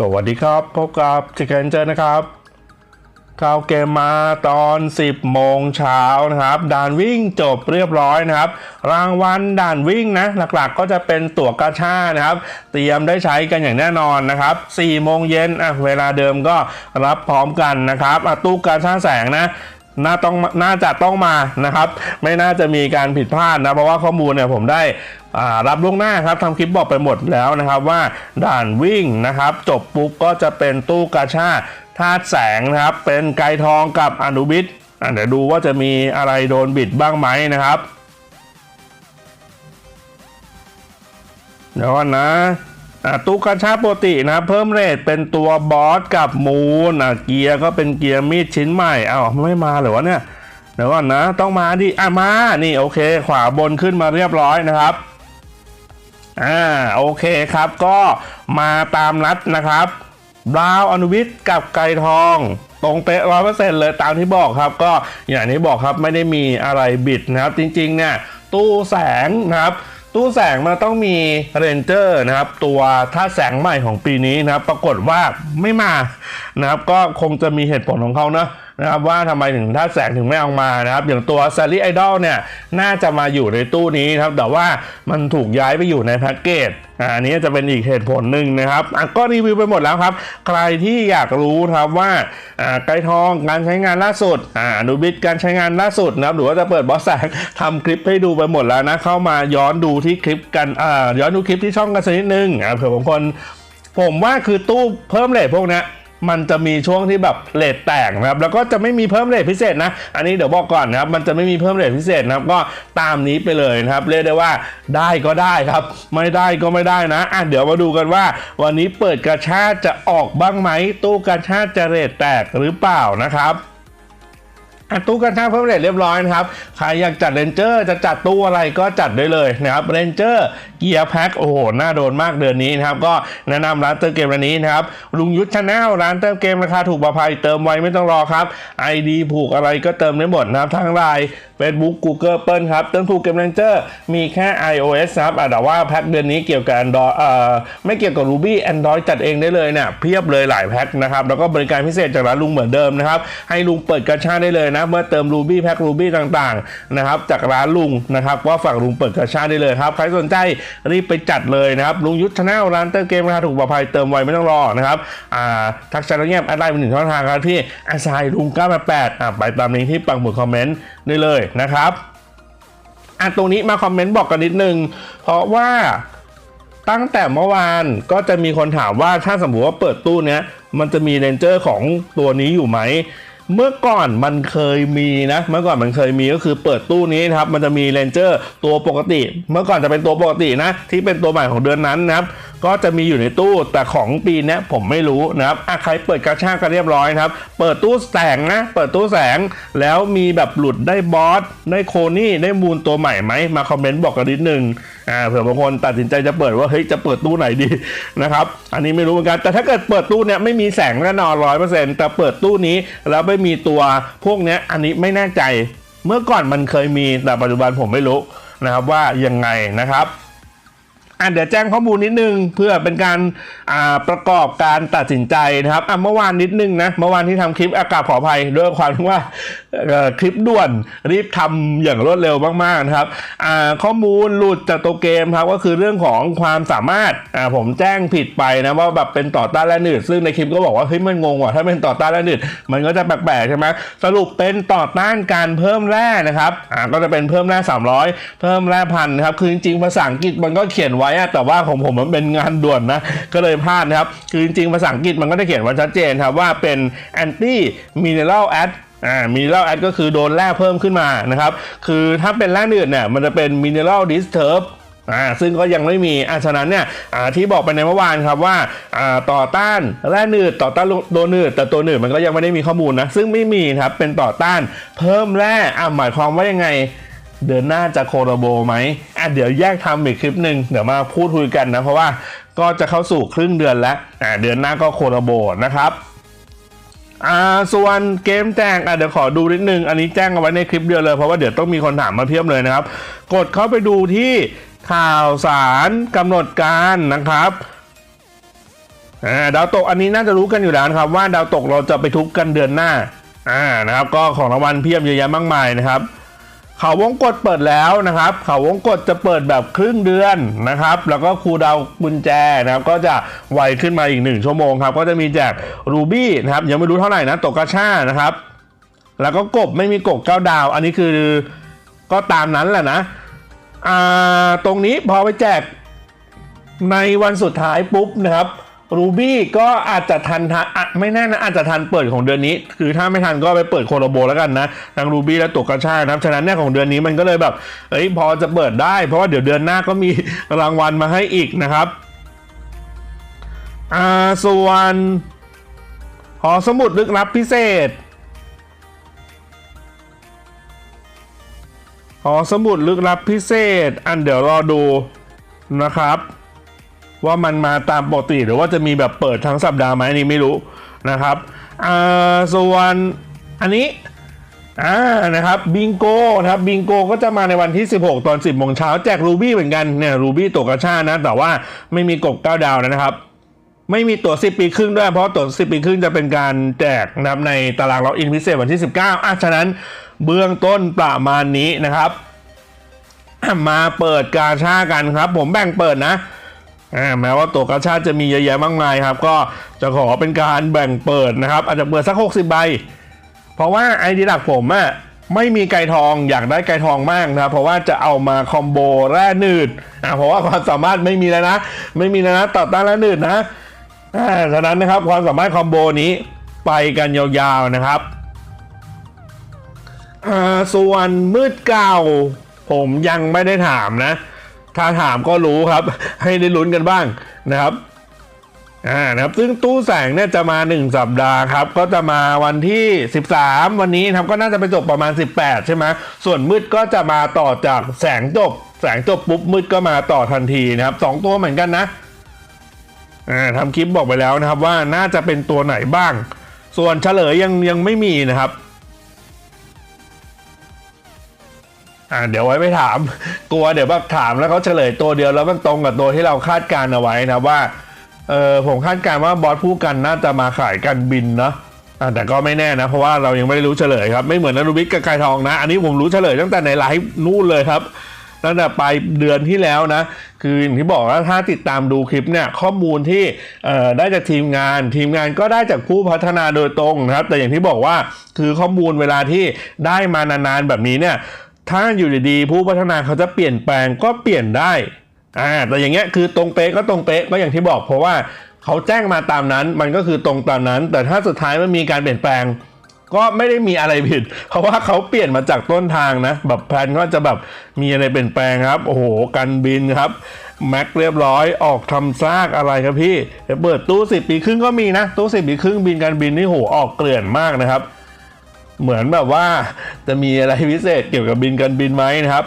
สวัสดีครับ พบกับเจคเนเจอร์นะครับข้าวเกมมาตอน 10 โมงเช้านะครับ ด่านวิ่งจบเรียบร้อยนะครับ รางวัลด่านวิ่งนะ หลักๆก็จะเป็นตั๋วกาชานะครับ เตรียมได้ใช้กันอย่างแน่นอนนะครับ4โมงเย็นอะเวลาเดิมก็รับพร้อมกันนะครับอะตู้กาชาแสงนะน่าต้องน่าจะต้องมานะครับ ไม่น่าจะมีการผิดพลาดนะ เพราะว่าข้อมูลเนี่ยผมได้ รับล่วงหน้าครับทำคลิปบอกไปหมดแล้วนะครับว่าด่านวิ่งนะครับ จบปุ๊บก็จะเป็นตู้กาชาธาตุแสงนะครับ เป็นไกทองกับอนุบิดเดี๋ยวดูว่าจะมีอะไรโดนบิดบ้างไหมนะครับ เดี๋ยวก่อนนะตู้กระชาปกตินะ เพิ่มเรทเป็นตัวบอสกับมูนเกียร์ก็เป็นเกียร์มีดชิ้นใหม่อ้าวไม่มาเหรอวะเนี่ย เดี๋ยวก่อนนะ ต้องมาดิอะมา นี่โอเค ขวาบนขึ้นมาเรียบร้อยนะครับ อ่าโอเคครับก็มาตามนัดนะครับบราวน์อนุวิทย์กับไก่ทองตรงเป๊ะร้อยเปอร์เซ็นต์เลยตามที่บอกครับ ก็อย่างที่บอกครับไม่ได้มีอะไรบิดนะครับ จริงๆเนี่ยตู้แสงนะครับตู้แสงมันต้องมีเรนเจอร์นะครับ ตัวท่าแสงใหม่ของปีนี้นะครับ ปรากฏว่าไม่มานะครับ ก็คงจะมีเหตุผลของเขาเนะ นะครับว่าทำไมถึงท่าแสงถึงไม่เอามานะครับอย่างตัว s a l ี y Idol เนี่ยน่าจะมาอยู่ในตู้นี้ครับแต่ว่ามันถูกย้ายไปอยู่ในแพ็กเกจอันนี้จะเป็นอีกเหตุผลหนึ่งนะครับก็รีวิวไปหมดแล้วครับ ใครที่อยากรู้ครับว่าไกรทองการใช้งานล่าสุดอนุบิดการใช้งานล่าสุดนะครับหรือว่าจะเปิดบอสแสงทำคลิปให้ดูไปหมดแล้วนะเข้ามาย้อนดูที่คลิปกันอ่าย้อนดูคลิปที่ช่องกันสักนิดนึงอ่าเผื่อบางคนผมว่าคือตู้เพิ่มเลทพวกนี้ มันจะมีช่วงที่แบบเลทแตกนะครับแล้วก็จะไม่มีเพิ่มเลทพิเศษนะ อันนี้เดี๋ยวบอกก่อนนะครับมันจะไม่มีเพิ่มเลทพิเศษนะครับก็ตามนี้ไปเลยนะครับเรียกได้ว่าได้ก็ได้ครับ ไม่ได้ก็ไม่ได้นะอะเดี๋ยวมาดูกันว่า วันนี้เปิดกระชาจะออกบ้างไหมตู้กระชาจะเลทแตกหรือเปล่านะครับ ตู้กันช่างเพิ่มเรทเรียบร้อยนะครับใครอยากจัดเรนเจอร์จะจัดตู้อะไรก็จัดได้เลยนะครับเรนเจอร์เกียร์แพ็คโอ้โหน่าโดนมากเดือนนี้นะครับก็แนะนำร้านเติมเกมร้านนี้นะครับลุงยุทธชาแนลร้านเติมเกมราคาถูกปลอดภัยเติมไวไม่ต้องรอครับ ID ผูกอะไรก็เติมได้หมดนะครับทั้งไลน์ Facebook Google เปิลครับเติมถูกเกมเรนเจอร์มีแค่ iOS ครับแต่ว่าแพ็คเดือนนี้เกี่ยวกับ Android เอ่อไม่เกี่ยวกับ Ruby Android จัดเองได้เลยเนี่ยเพียบเลยหลายแพ็คนะครับแล้วก็บริการพิเศษจากร้านลุงเหมือนเดิมนะครับให้ลุงเปิดกระชาได้เลยนะเมื่อเติม Ruby แพ็ค Ruby ต่างๆนะครับจากร้านลุงนะครับว่าฝั่งลุงเปิดกระชาได้เลยครับใครสนใจรีบไปจัดเลยนะครับลุงยุทธชาแนลร้านเติมเกมราคาถูกปลอดภัยเติมไวไม่ต้องรอนะครับอ่าทักแชทแล้วเงียบแอดไลน์เป็นหนึ่งช่องทางครับที่อาซายลุง988อ่าไปตามลิงก์ที่ปังหมุดคอมเมนต์ได้เลยนะครับอะตรงนี้มาคอมเมนต์บอกกันนิดนึงเพราะว่าตั้งแต่เมื่อวานก็จะมีคนถามว่าถ้าสมมติว่าเปิดตู้เนี้ยมันจะมีเรนเจอร์ของตัวนี้อยู่ไหม เมื่อก่อนมันเคยมีนะ เมื่อก่อนมันเคยมีก็คือเปิดตู้นี้นะครับ มันจะมีเรนเจอร์ตัวปกติ เมื่อก่อนจะเป็นตัวปกตินะ ที่เป็นตัวใหม่ของเดือนนั้นนะครับ ก็จะมีอยู่ในตู้แต่ของปีนี้ผมไม่รู้นะครับอะใครเปิดกระชากกันเรียบร้อยครับ เปิดตู้แสงนะ เปิดตู้แสงแล้วมีแบบหลุดได้บอสได้โคนี่ได้มูลตัวใหม่ไหมมาคอมเมนต์บอกกันนิดนึงอ่าเผื่อบางคนตัดสินใจจะเปิดว่าเฮ้ยจะเปิดตู้ไหนดีนะครับอันนี้ไม่รู้เหมือนกันแต่ถ้าเกิดเปิดตู้เนี้ยไม่มีแสงแน่นอนร้อยเปอร์เซ็นต์แต่เปิดตู้นี้แล้วไม่มีตัวพวกเนี้ยอันนี้ไม่แน่ใจ เมื่อก่อนมันเคยมีแต่ปัจจุบันผมไม่รู้นะครับว่ายังไงนะครับ อะเดี๋ยวแจ้งข้อมูลนิดนึงเพื่อเป็นการอ่าประกอบการตัดสินใจนะครับอะเมื่อวานนิดนึงนะเมื่อวานที่ทำคลิปอากาศขออภัยด้วยความที่ว่า คลิปด่วนรีบทำอย่างรวดเร็วมากๆนะครับข้อมูลหลุดจากตัวเกมครับก็คือเรื่องของความสามารถผมแจ้งผิดไปนะว่าแบบเป็นต่อต้านแร่หนืดซึ่งในคลิปก็บอกว่าเฮ้ยมันงงว่ะถ้าเป็นต่อต้านแร่หนืดมันก็จะแปลกๆใช่ไหมสรุปเป็นต่อต้านการเพิ่มแร่นะครับก็จะเป็นเพิ่มแร่300 เพิ่มแร่พันนะครับคือจริงๆภาษาอังกฤษมันก็เขียนไว้แต่ว่าของผมมันเป็นงานด่วนนะก็เลยพลาดนะครับคือจริงๆภาษาอังกฤษมันก็จะเขียนไว้ชัดเจนครับว่าเป็น anti mineral add อ่า mineral add ก็คือโดนแร่เพิ่มขึ้นมานะครับ คือถ้าเป็นแร่อื่นเนี่ยมันจะเป็น mineral disturb อ่าซึ่งก็ยังไม่มีอ่าฉะนั้นเนี่ยอ่าที่บอกไปในเมื่อวานครับว่าอ่าต่อต้านแร่หนืดต่อต้านตัวหนืดแต่ตัวหนืดมันก็ยังไม่ได้มีข้อมูลนะซึ่งไม่มีครับเป็นต่อต้านเพิ่มแร่อ่าหมายความว่ายังไงเดือนหน้าจะโคโรโบไหมอะเดี๋ยวแยกทำอีกคลิปหนึ่งเดี๋ยวมาพูดคุยกันนะเพราะว่าก็จะเข้าสู่ครึ่งเดือนแล้วอะเดือนหน้าก็โคโรโบนะครับ อ่าส่วนเกมแจ้งอะเดี๋ยวขอดูนิดนึง อันนี้แจ้งเอาไว้ในคลิปเดียวเลยเพราะว่าเดี๋ยวต้องมีคนถามมาเพียบเลยนะครับ กดเข้าไปดูที่ข่าวสารกำหนดการนะครับดาวตกอันนี้น่าจะรู้กันอยู่แล้วครับ ว่าดาวตกเราจะไปทุบกันเดือนหน้าอ่านะครับ ก็ของรางวัลเพียบเยอะแยะมากมายนะครับ เขาวงกดเปิดแล้วนะครับ เขาวงกดจะเปิดแบบครึ่งเดือนนะครับ แล้วก็ครูดาวกุญแจนะครับ ก็จะไวขึ้นมาอีกหนึ่งชั่วโมงครับ ก็จะมีแจกรูบี้นะครับ ยังไม่รู้เท่าไหร่นะตกกระชานะครับ แล้วก็กบไม่มีกบเก้าดาว อันนี้คือก็ตามนั้นแหละนะ อ่า ตรงนี้พอไปแจกในวันสุดท้ายปุ๊บนะครับ รูบี้ก็อาจจะทันทันอะไม่แน่นะอาจจะทันเปิดของเดือนนี้ คือถ้าไม่ทันก็ไปเปิดโคโลโบแล้วกันนะทั้งรูบี้และตัวกระชากนะครับฉะนั้นเนี่ยของเดือนนี้มันก็เลยแบบเอ้ยพอจะเปิดได้ เพราะว่าเดี๋ยวเดือนหน้าก็มีรางวัลมาให้อีกนะครับอ่าส่วนหอสมุดลึกลับพิเศษหอสมุดลึกลับพิเศษ อันเดี๋ยวรอดูนะครับ ว่ามันมาตามปกติหรือว่าจะมีแบบเปิดทั้งสัปดาห์ไหมอันนี้ไม่รู้นะครับอ่าส่วนอันนี้อ่านะครับบิงโกนะครับบิงโกก็จะมาในวันที่ 16 ตอน 10โมงเช้าแจกรูบี้เหมือนกันเนี่ยรูบี้ตกกระชานะ แต่ว่าไม่มีกบ9ดาวนะครับไม่มีตั๋ว 10 ปีครึ่งด้วย เพราะตั๋ว 10 ปีครึ่งจะเป็นการแจกนะครับในตารางล็อกอินพิเศษวันที่ 19อะฉะนั้นเบื้องต้นประมาณนี้นะครับ มาเปิดกาชากันครับ ผมแบ่งเปิดนะ แม้ว่าตัวกาชาจะมีเยอะแยะมากมายครับ ก็จะขอเป็นการแบ่งเปิดนะครับ อาจจะเปิดสัก 60 ใบ เพราะว่าไอเดียหลักผมอะไม่มีไก่ทองอยากได้ไก่ทองมากนะเพราะว่าจะเอามาคอมโบแร่หนืดอ่าเพราะว่าความสามารถไม่มีแล้วนะ ไม่มีแล้วนะต่อต้านแร่หนืดนะอ่าฉะนั้นนะครับความสามารถคอมโบนี้ไปกันยาวๆนะครับอ่าส่วนมืดเก่าผมยังไม่ได้ถามนะ ถ้าถามก็รู้ครับ ให้ได้ลุ้นกันบ้างนะครับอ่านะครับซึ่งตู้แสงเนี่ยจะมา 1 สัปดาห์ครับ ก็จะมาวันที่ 13 วันนี้ครับก็น่าจะไปจบประมาณ 18 ใช่ไหมส่วนมืดก็จะมาต่อจากแสงจบ แสงจบปุ๊บมืดก็มาต่อทันทีนะครับสองตัวเหมือนกันนะอ่าทำคลิปบอกไปแล้วนะครับว่าน่าจะเป็นตัวไหนบ้าง ส่วนเฉลยยังยังไม่มีนะครับ อ่าเดี๋ยวไว้ไปถาม กลัวเดี๋ยวแบบถามแล้วเขาเฉลยตัวเดียวแล้วมันตรงกับตัวที่เราคาดการณ์เอาไว้นะว่าเออผมคาดการณ์ว่าบอสผู้กันน่าจะมาขายกันบินเนาะแต่ก็ไม่แน่นะ เพราะว่าเรายังไม่ได้รู้เฉลยครับไม่เหมือนนรุบิกกับไกายทองนะ อันนี้ผมรู้เฉลยตั้งแต่ในไลฟ์นู่นเลยครับตั้งแต่ปลายเดือนที่แล้วนะ คืออย่างที่บอกว่าถ้าติดตามดูคลิปเนี่ยข้อมูลที่ได้จากทีมงาน ทีมงานก็ได้จากผู้พัฒนาโดยตรงนะครับ แต่อย่างที่บอกว่าคือข้อมูลเวลาที่ได้มานานๆแบบนี้เนี่ย ถ้าอยู่ดีๆผู้พัฒนาเขาจะเปลี่ยนแปลงก็เปลี่ยนได้อ่าแต่อย่างเงี้ยคือตรงเป๊ะก็ตรงเป๊ะก็อย่างที่บอก เพราะว่าเขาแจ้งมาตามนั้น มันก็คือตรงตามนั้น แต่ถ้าสุดท้ายมันมีการเปลี่ยนแปลง ก็ไม่ได้มีอะไรผิด เพราะว่าเขาเปลี่ยนมาจากต้นทางนะ แบบแพลนก็จะแบบมีอะไรเปลี่ยนแปลงครับ โอ้โหกันบินครับแม็กเรียบร้อยออกทำซากอะไรครับพี่เดี๋ยวเปิดตู้สิบปีครึ่งก็มีนะ ตู้สิบปีครึ่งบินการบินนี่โหออกเกลื่อนมากนะครับ เหมือนแบบว่าจะมีอะไรพิเศษเกี่ยวกับบินกันบินไหมนะครับ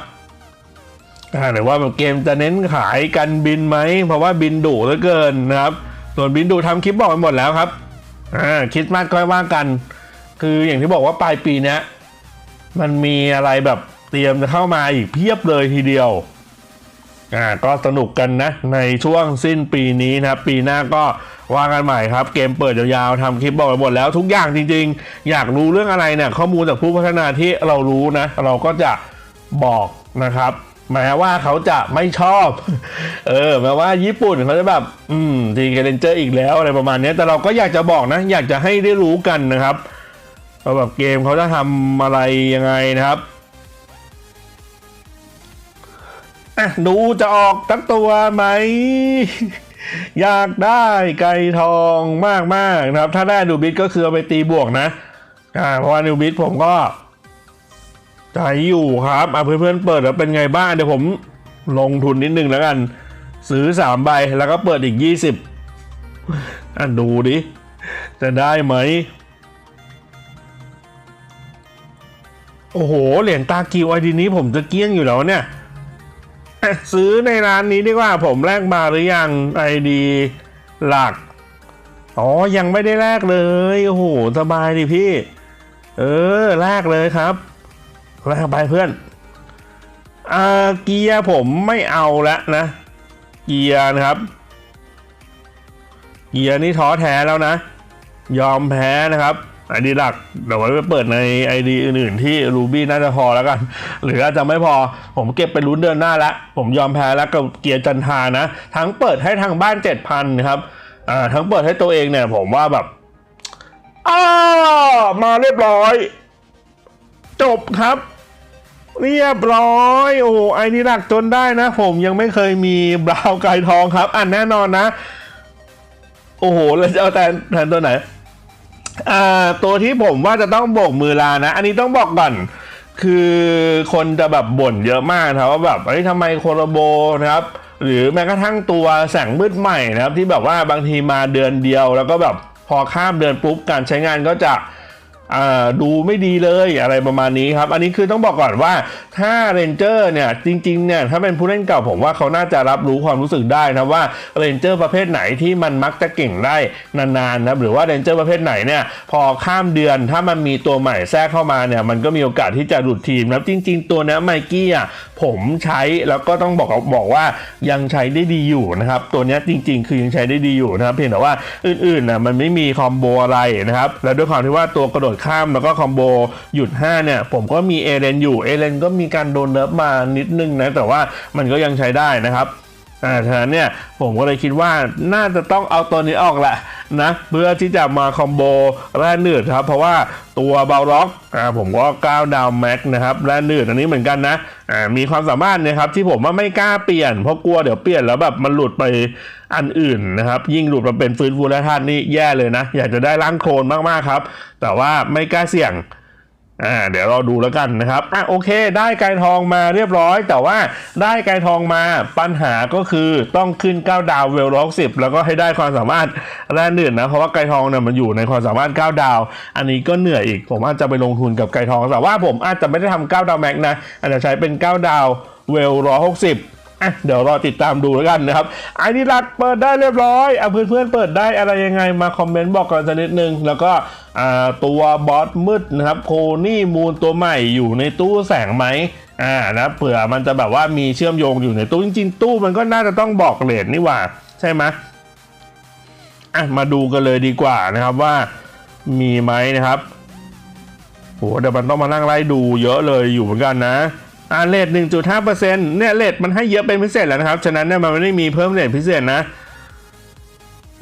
หรือว่าแบบเกมจะเน้นขายกันบินไหม เพราะว่าบินดุเหลือเกินนะครับ ส่วนบินดุทำคลิปบอกไปหมดแล้วครับอ่าคริดมากก็ว่ากัน คืออย่างที่บอกว่าปลายปีนี้มันมีอะไรแบบเตรียมจะเข้ามาอีกเพียบเลยทีเดียว อ่าก็สนุกกันนะ ในช่วงสิ้นปีนี้นะครับปีหน้าก็ว่ากันใหม่ครับ เกมเปิดยาวๆทำคลิปบอกไปหมดแล้วทุกอย่างจริงๆ อยากรู้เรื่องอะไรเนี่ยข้อมูลจากผู้พัฒนาที่เรารู้นะ เราก็จะบอกนะครับแม้ว่าเขาจะไม่ชอบ เออแม้ว่าญี่ปุ่นเขาจะแบบ อืมทีเกเรนเจอร์อีกแล้วอะไรประมาณนี้แต่เราก็อยากจะบอกนะ อยากจะให้ได้รู้กันนะครับว่าแบบเกมเขาจะทำอะไรยังไงนะครับ อะดูจะออกทั้งตัวไหม อยากได้ไก่ทองมากๆนะครับ ถ้าได้นูบิทก็คือเอาไปตีบวกนะอ่าเพราะว่านูบิทผมก็ใจอยู่ครับอะเพื่อนๆเปิดแล้วเป็นไงบ้างเดี๋ยวผมลงทุนนิดนึงแล้วกัน ซื้อสามใบแล้วก็เปิดอีกยี่สิบอะดูดิ จะได้ไหม โอ้โห เหรียญตากิวไอดีนี้ผมจะเกี้ยงอยู่แล้วเนี่ย ซื้อในร้านนี้ดีกว่าผมแลกมาหรือยังไอดีหลัก อ๋อ ยังไม่ได้แลกเลย โอ้โห สบายดิพี่ เออ แลกเลยครับ แลกไปเพื่อนอ่าเกียร์ผมไม่เอาแล้วนะ เกียร์นะครับ เกียร์นี่ท้อแท้แล้วนะ ยอมแพ้นะครับ ไอดีหลักเดี๋ยวไว้ไปเปิดในไอดีอื่นๆที่รูบี้น่าจะพอแล้วกัน หรืออาจจะไม่พอผมเก็บไปลุ้นเดือนหน้าละ ผมยอมแพ้แล้วกับเกียร์จันทานะ ทั้งเปิดให้ทางบ้าน 7,000นะครับอ่าทั้งเปิดให้ตัวเองเนี่ย ผมว่าแบบอ้ามาเรียบร้อย จบครับ เรียบร้อย โอ้ไอ้นี่หนักจนได้นะ ผมยังไม่เคยมีบราวน์ไกทองครับอะแน่นอนนะ โอ้โหแล้วจะเอาแทนแทนตัวไหน ตัวที่ผมว่าจะต้องโบกมือลานะ อันนี้ต้องบอกก่อน คือคนจะแบบบ่นเยอะมากนะว่าแบบเอ้ยทำไมโคโรโบนะครับ หรือแม้กระทั่งตัวแสงมืดใหม่นะครับ ที่แบบว่าบางทีมาเดือนเดียว แล้วก็แบบพอข้ามเดือนปุ๊บการใช้งานก็จะ ดูไม่ดีเลยอะไรประมาณนี้ครับ อันนี้คือต้องบอกก่อนว่าถ้าเรนเจอร์เนี่ยจริงๆเนี่ยถ้าเป็นผู้เล่นเก่าผมว่าเขาน่าจะรับรู้ความรู้สึกได้นะว่าเรนเจอร์ประเภทไหนที่มันมักจะเก่งได้นานๆนะหรือว่าเรนเจอร์ประเภทไหนเนี่ยพอข้ามเดือนถ้ามันมีตัวใหม่แทรกเข้ามาเนี่ยมันก็มีโอกาสที่จะหลุดทีมนะจริง ๆ ตัวเนี้ยไมกี้อะ ผมใช้แล้วก็ต้องบอกบอกว่ายังใช้ได้ดีอยู่นะครับ ตัวนี้จริง ๆ คือยังใช้ได้ดีอยู่นะครับ เพียงแต่ว่าอื่นๆนะมันไม่มีคอมโบอะไรนะครับ แล้วด้วยความที่ว่าตัวกระโดดข้ามแล้วก็คอมโบหยุด 5 เนี่ย ผมก็มีเอเลนอยู่เอเลนก็มีการโดนเนิร์ฟมานิดนึงนะแต่ว่ามันก็ยังใช้ได้นะครับ อ่าฉะนั้นเนี่ยผมก็เลยคิดว่าน่าจะต้องเอาตัวนี้ออกแหละนะเพื่อที่จะมาคอมโบแร่หนืดครับ เพราะว่าตัวเบลล็อกอ่าผมก็ก้าวดาวแม็กนะครับแร่หนืดอันนี้เหมือนกันนะอ่ามีความสามารถนะครับที่ผมว่าไม่กล้าเปลี่ยนเพราะกลัวเดี๋ยวเปลี่ยนแล้วแบบมันหลุดไปอันอื่นนะครับ ยิ่งหลุดมาเป็นฟื้นฟูแร่ธาตุนี่แย่เลยนะ อยากจะได้ล้างโคลนมากๆครับ แต่ว่าไม่กล้าเสี่ยง อ่าเดี๋ยวเราดูแล้วกันนะครับอะโอเค ได้ไกรทองมาเรียบร้อย แต่ว่าได้ไกรทองมาปัญหาก็คือต้องขึ้น9ดาวเวลล็อกสิบแล้วก็ให้ได้ความสามารถแร่หนื่นนะเพราะว่าไกรทองเนี่ยมันอยู่ในความสามารถ9ดาว อันนี้ก็เหนื่อยอีก ผมอาจจะไปลงทุนกับไกรทองแต่ว่าผมอาจจะไม่ได้ทำ9ดาวแม็กนะอาจจะใช้เป็น9ดาวเวลร้อยหกสิบ อะเดี๋ยวรอติดตามดูแล้วกันนะครับไอดีรักเปิดได้เรียบร้อยอะเพื่อนๆเปิดได้อะไรยังไงมาคอมเมนต์บอกกันสักนิดนึง แล้วก็อ่าตัวบอสมืดนะครับโคนี่มูนตัวใหม่อยู่ในตู้แสงไหมอ่านะเผื่อมันจะแบบว่ามีเชื่อมโยงอยู่ในตู้จริงๆตู้มันก็น่าจะต้องบอกเลทนี่หว่า ใช่ไหมอะมาดูกันเลยดีกว่านะครับว่ามีไหมนะครับโหเดี๋ยวมันต้องมานั่งไล่ดูเยอะเลยอยู่เหมือนกันนะ อ่าเลท1.5%เปอร์เซ็นต์เนี่ยเลทมันให้เยอะเป็นพิเศษแล้วนะครับ ฉะนั้นเนี่ยมันไม่ได้มีเพิ่มเลทพิเศษนะ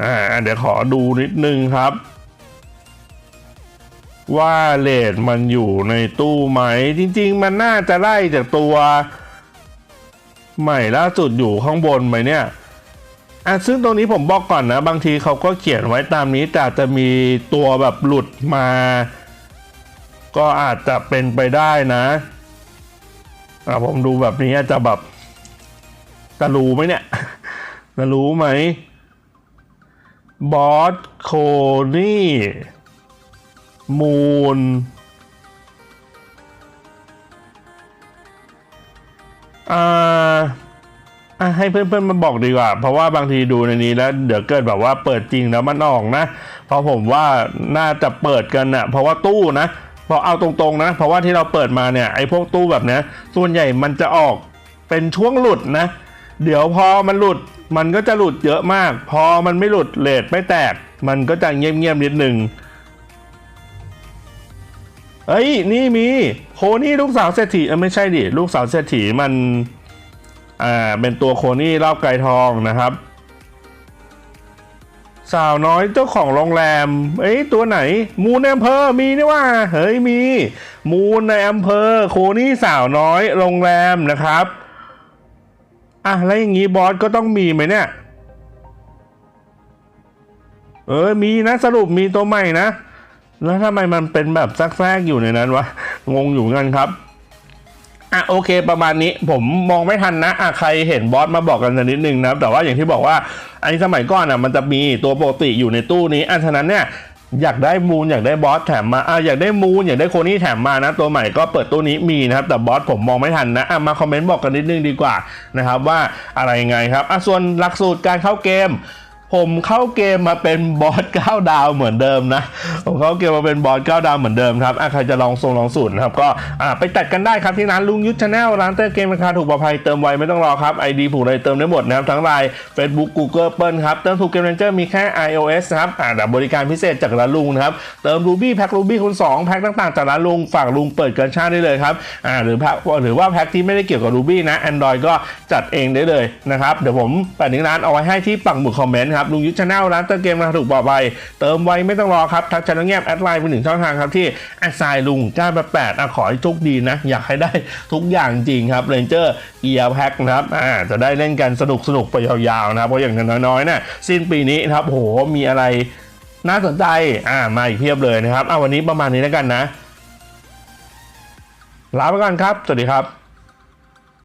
อ่าเดี๋ยวขอดูนิดนึงครับ ว่าเลทมันอยู่ในตู้ไหม จริง ๆ มันน่าจะไล่จากตัว ใหม่ล่าสุดอยู่ข้างบนไหมเนี่ยอะซึ่งตรงนี้ผมบอกก่อนนะ บางทีเขาก็เขียนไว้ตามนี้ แต่จะมีตัวแบบหลุดมา ก็อาจจะเป็นไปได้นะ อะผมดูแบบนี้จะแบบจะรู้ไหมเนี่ยจะรู้ไหมบอสโคนี่มูนอ่าให้เพื่อนๆมาบอกดีกว่า เพราะว่าบางทีดูในนี้แล้ว เดี๋ยวเกิดแบบว่าเปิดจริงแล้วมันออกนะ เพราะผมว่าน่าจะเปิดกันอนะเพราะว่าตู้นะ เพราะเอาตรงๆนะ เพราะว่าที่เราเปิดมาเนี่ยไอ้พวกตู้แบบนี้ส่วนใหญ่มันจะออกเป็นช่วงหลุดนะ เดี๋ยวพอมันหลุดมันก็จะหลุดเยอะมาก พอมันไม่หลุดเลทไม่แตก มันก็จะเงียบๆนิดหนึ่งเอ้ยนี่มีโคนี่ลูกสาวเศรษฐีไม่ใช่ดิลูกสาวเศรษฐีมันอ่าเป็นตัวโคนี่รอบไกลทองนะครับ สาวน้อยเจ้าของโรงแรม เอ้ยตัวไหน มูนในอำเภอมีนี่ว่า เฮ้ยมี มูนในอำเภอโคนี่สาวน้อยโรงแรมนะครับอะแล้วอย่างงี้บอสก็ต้องมีไหมเนี่ย เออมีนะสรุปมีตัวใหม่นะ แล้วทำไมมันเป็นแบบซักแซกอยู่ในนั้นวะ งงอยู่เหมือนกันครับ อะโอเค ประมาณนี้ผมมองไม่ทันนะอะใครเห็นบอสมาบอกกันสักนิดนึงนะครับแต่ว่าอย่างที่บอกว่าไอ้สมัยก่อนอะมันจะมีตัวปกติอยู่ในตู้นี้อะฉะนั้นเนี่ยอยากได้มูนอยากได้บอสแถมมาอะอยากได้มูนอยากได้โคนี่แถมมานะ ตัวใหม่ก็เปิดตู้นี้มีนะครับแต่บอสผมมองไม่ทันนะอะมาคอมเมนต์บอกกันนิดนึงดีกว่านะครับว่าอะไรไงครับอะส่วนหลักสูตรการเข้าเกม ผมเข้าเกมมาเป็นบอส9ดาวเหมือนเดิมนะ ผมเข้าเกมมาเป็นบอส9ดาวเหมือนเดิมครับใครจะลองทรงลองสูตรนะครับ ก็ไปตัดกันได้ครับที่ร้านลุงยุทธชาแนลร้านเติมเกมราคาถูกปลอดภัยเติมไวไม่ต้องรอครับ ID ผูกเลยเติมได้หมดนะครับ ทั้งไลน์ Facebook Google เปิลครับ เติมถูกเกมเรนเจอร์มีแค่ iOS นะครับอะแต่บริการพิเศษจากร้านลุงนะครับ เติม Ruby แพ็ค Ruby คูณ2แพ็คต่างๆจากร้านลุงฝากลุงเปิดเกินชาติได้เลยครับอ่าหรือแพ็คหรือว่าแพ็คที่ไม่ได้เกี่ยวกับ Ruby นะ Android ก็จัดเองได้เลยนะครับเดี๋ยวผมแปะลิงก์ร้านเอาไว้ให้ที่ปักหมุดคอมเมนต์ครับลุงยุทธชาแนลร้านเติมเกมราคาถูกปลอดภัยเติมไวไม่ต้องรอครับ ทักแชทเงียบแอดไลน์ไปหนึ่งช่องทางครับที่แอดไซลุง988อะขอให้โชคดีนะ อยากให้ได้ทุกอย่างจริงครับเรนเจอร์เกียร์แพ็คนะครับอ่าจะได้เล่นกันสนุกสนุกไปยาวๆนะครับเพราะอย่างน้อยๆเนี่ยสิ้นปีนี้ครับโหมีอะไรน่าสนใจอ่ามาอีกเพียบเลยนะครับเอาวันนี้ประมาณนี้แล้วกันนะลาไปก่อนครับ สวัสดีครับ